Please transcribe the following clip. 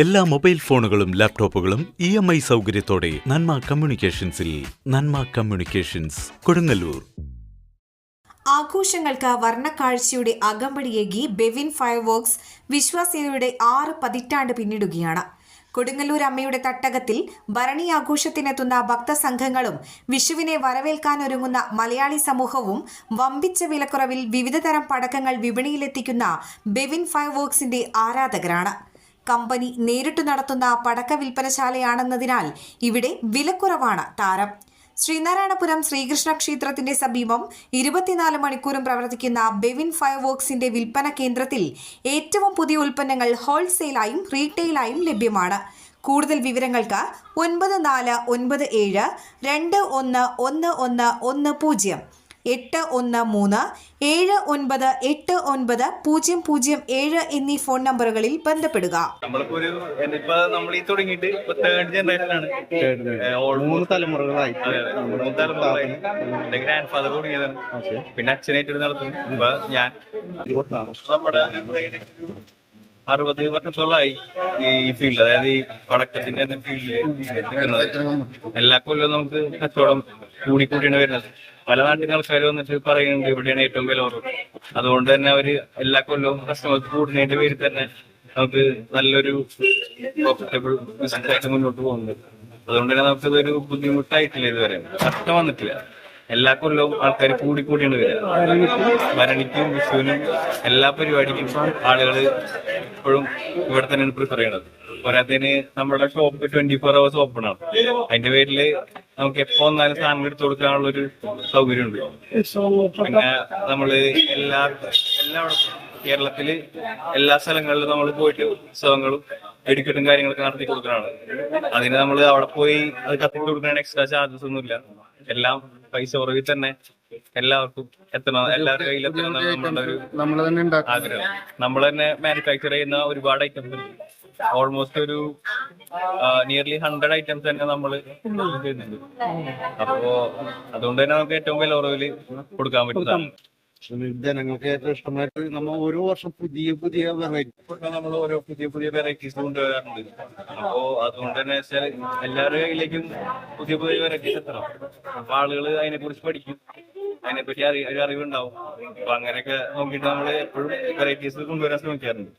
എല്ലാ മൊബൈൽ ഫോണുകളും ലാപ്ടോപ്പുകളും ഇ എം ഐ സൗകര്യത്തോടെ നന്മ കമ്മ്യൂണിക്കേഷൻസിൽ നന്മ കമ്മ്യൂണിക്കേഷൻസ് കൊടുങ്ങല്ലൂർ. ആഘോഷങ്ങൾക്ക് വർണക്കാഴ്ചയുടെ അകമ്പടിയേകി ബെവിൻ ഫയർ വർക്ക്സ് വിശ്വാസ്യതയുടെ ആറ് പതിറ്റാണ്ട് പിന്നിടുകയാണ്. കൊടുങ്ങല്ലൂർ അമ്മയുടെ തട്ടകത്തിൽ ഭരണി ആഘോഷത്തിനെത്തുന്ന ഭക്തസംഘങ്ങളും വിഷുവിനെ വരവേൽക്കാനൊരുങ്ങുന്ന മലയാളി സമൂഹവും വമ്പിച്ച വിലക്കുറവിൽ വിവിധതരം പടക്കങ്ങൾ വിപണിയിലെത്തിക്കുന്ന ബെവിൻ ഫയർ വർക്ക്സിന്റെ ആരാധകരാണ്. കമ്പനി നേരിട്ട് നടത്തുന്ന പടക്ക വിൽപ്പനശാലയാണെന്നതിനാൽ ഇവിടെ വിലക്കുറവാണ് താരം. ശ്രീനാരായണപുരം ശ്രീകൃഷ്ണ ക്ഷേത്രത്തിന്റെ സമീപം ഇരുപത്തിനാല് മണിക്കൂറും പ്രവർത്തിക്കുന്ന ബെവിൻ ഫയർ വർക്സിന്റെ വിൽപ്പന കേന്ദ്രത്തിൽ ഏറ്റവും പുതിയ ഉൽപ്പന്നങ്ങൾ ഹോൾസെയിലായും റീറ്റെയിലായും ലഭ്യമാണ്. കൂടുതൽ വിവരങ്ങൾക്ക് ഒൻപത് നാല് ഒൻപത് ഏഴ് രണ്ട് ഒന്ന് ഒന്ന് ഒന്ന് ഒന്ന് പൂജ്യം. എട്ട് ഒന്ന് മൂന്ന് ഏഴ് ഒൻപത് എട്ട് ഒൻപത് പൂജ്യം പൂജ്യം ഏഴ് എന്നീ ഫോൺ നമ്പറുകളിൽ ബന്ധപ്പെടുക. നമ്മളിപ്പോ ഒരു ഇപ്പൊ നമ്മൾ ഈ തുടങ്ങിയിട്ട് ഇപ്പൊ തേർഡ് ജനറേഷൻ ആണ്. മൂന്ന് തലമുറകളായി. മൂന്ന്. എന്റെ ഗ്രാൻഡ് ഫാദർ തുടങ്ങിയതാണ്. പിന്നെ അച്ഛനായിട്ട് നടത്തുന്നു. ഞാൻ. നമ്മുടെ അറുപത് വർഷത്തോളമായി ഈ ഫീൽഡ് അതായത് ഈ പടക്കത്തിന്റെ തന്നെ ഫീൽഡിൽ എല്ലാ കൊല്ലവും നമുക്ക് കച്ചവടം കൂടിക്കൂടിയാണ് വരുന്നത്. പല നാട്ടിൽ ആൾക്കാർ വന്നിട്ട് പറയുന്നുണ്ട് ഇവിടെയാണ് ഏറ്റവും വില കുറവ്. അതുകൊണ്ട് തന്നെ അവർ എല്ലാ കൊല്ലവും കസ്റ്റമേഴ്സ് കൂടുന്നതിന്റെ പേരിൽ തന്നെ നമുക്ക് നല്ലൊരു പ്രോഫിറ്റബിൾ ബിസിനസ് ആയിട്ട് മുന്നോട്ട് പോകുന്നുണ്ട്. അതുകൊണ്ട് തന്നെ നമുക്ക് ഇതൊരു ബുദ്ധിമുട്ടായിട്ടില്ല ഇതുവരെ. കഷ്ടം വന്നിട്ടില്ല. എല്ലാ കൊല്ലവും ആൾക്കാർ കൂടി കൂടിയാണ് വരിക. ഭരണിക്കും വിഷുവിനും എല്ലാ പരിപാടിക്കും ആളുകൾ ഇപ്പോഴും ഇവിടെ തന്നെയാണ് പ്രിഫർ ചെയ്യണത് പോരാത്തതിന് നമ്മുടെ shop twenty four hours open ആണ്. അതിന്റെ പേരിൽ നമുക്ക് എപ്പോ വന്നാലും സാധനം എടുത്തു കൊടുക്കാനുള്ള ഒരു സൗകര്യമുണ്ട്. പിന്നെ നമ്മൾ എല്ലാ എല്ലായിടത്തും കേരളത്തിൽ എല്ലാ സ്ഥലങ്ങളിലും നമ്മൾ പോയിട്ട് ഉത്സവങ്ങളും വെടിക്കെട്ടും കാര്യങ്ങളൊക്കെ നടത്തി കൊടുക്കാനാണ് അതിന് നമ്മൾ അവിടെ പോയി അത് കത്തിട്ട് കൊടുക്കുന്ന എക്സ്ട്രാ ചാർജസ് ഒന്നുമില്ല. എല്ലാം പൈസ കുറവിൽ തന്നെ എല്ലാവർക്കും എത്തണം എല്ലാവരുടെ കയ്യിൽ എത്തണം നമ്മളുടെ ഒരു ആഗ്രഹം. നമ്മൾ തന്നെ മാനുഫാക്ചർ ചെയ്യുന്ന ഒരുപാട് ഐറ്റംസ് ഉണ്ട്. ഓൾമോസ്റ്റ് ഒരു നിയർലി ഹൺഡ്രഡ് ഐറ്റംസ് തന്നെ നമ്മൾ ചെയ്യുന്നുണ്ട്. അപ്പോ അതുകൊണ്ട് തന്നെ നമുക്ക് ഏറ്റവും വില കുറവിൽ കൊടുക്കാൻ പറ്റുന്നതാണ്. ജനങ്ങൾക്ക് ഏറ്റവും ഇഷ്ടമായിട്ട് നമ്മൾ ഓരോ വർഷം പുതിയ പുതിയ വെറൈറ്റി നമ്മൾ ഓരോ പുതിയ പുതിയ വെറൈറ്റീസ് കൊണ്ടുവരാറുണ്ട് അപ്പോ അതുകൊണ്ട് തന്നെ വെച്ചാൽ എല്ലാവരുടെ കയ്യിലേക്കും പുതിയ പുതിയ വെറൈറ്റീസ് എത്തണം. അപ്പൊ ആളുകൾ അതിനെ കുറിച്ച് പഠിക്കും. അതിനെപ്പറ്റി അറി ഒരു അറിവുണ്ടാവും. അപ്പൊ അങ്ങനെയൊക്കെ നോക്കിയിട്ട് നമ്മൾ എപ്പോഴും വെറൈറ്റീസ് കൊണ്ടുവരാൻ ശ്രമിക്കാറുണ്ട്.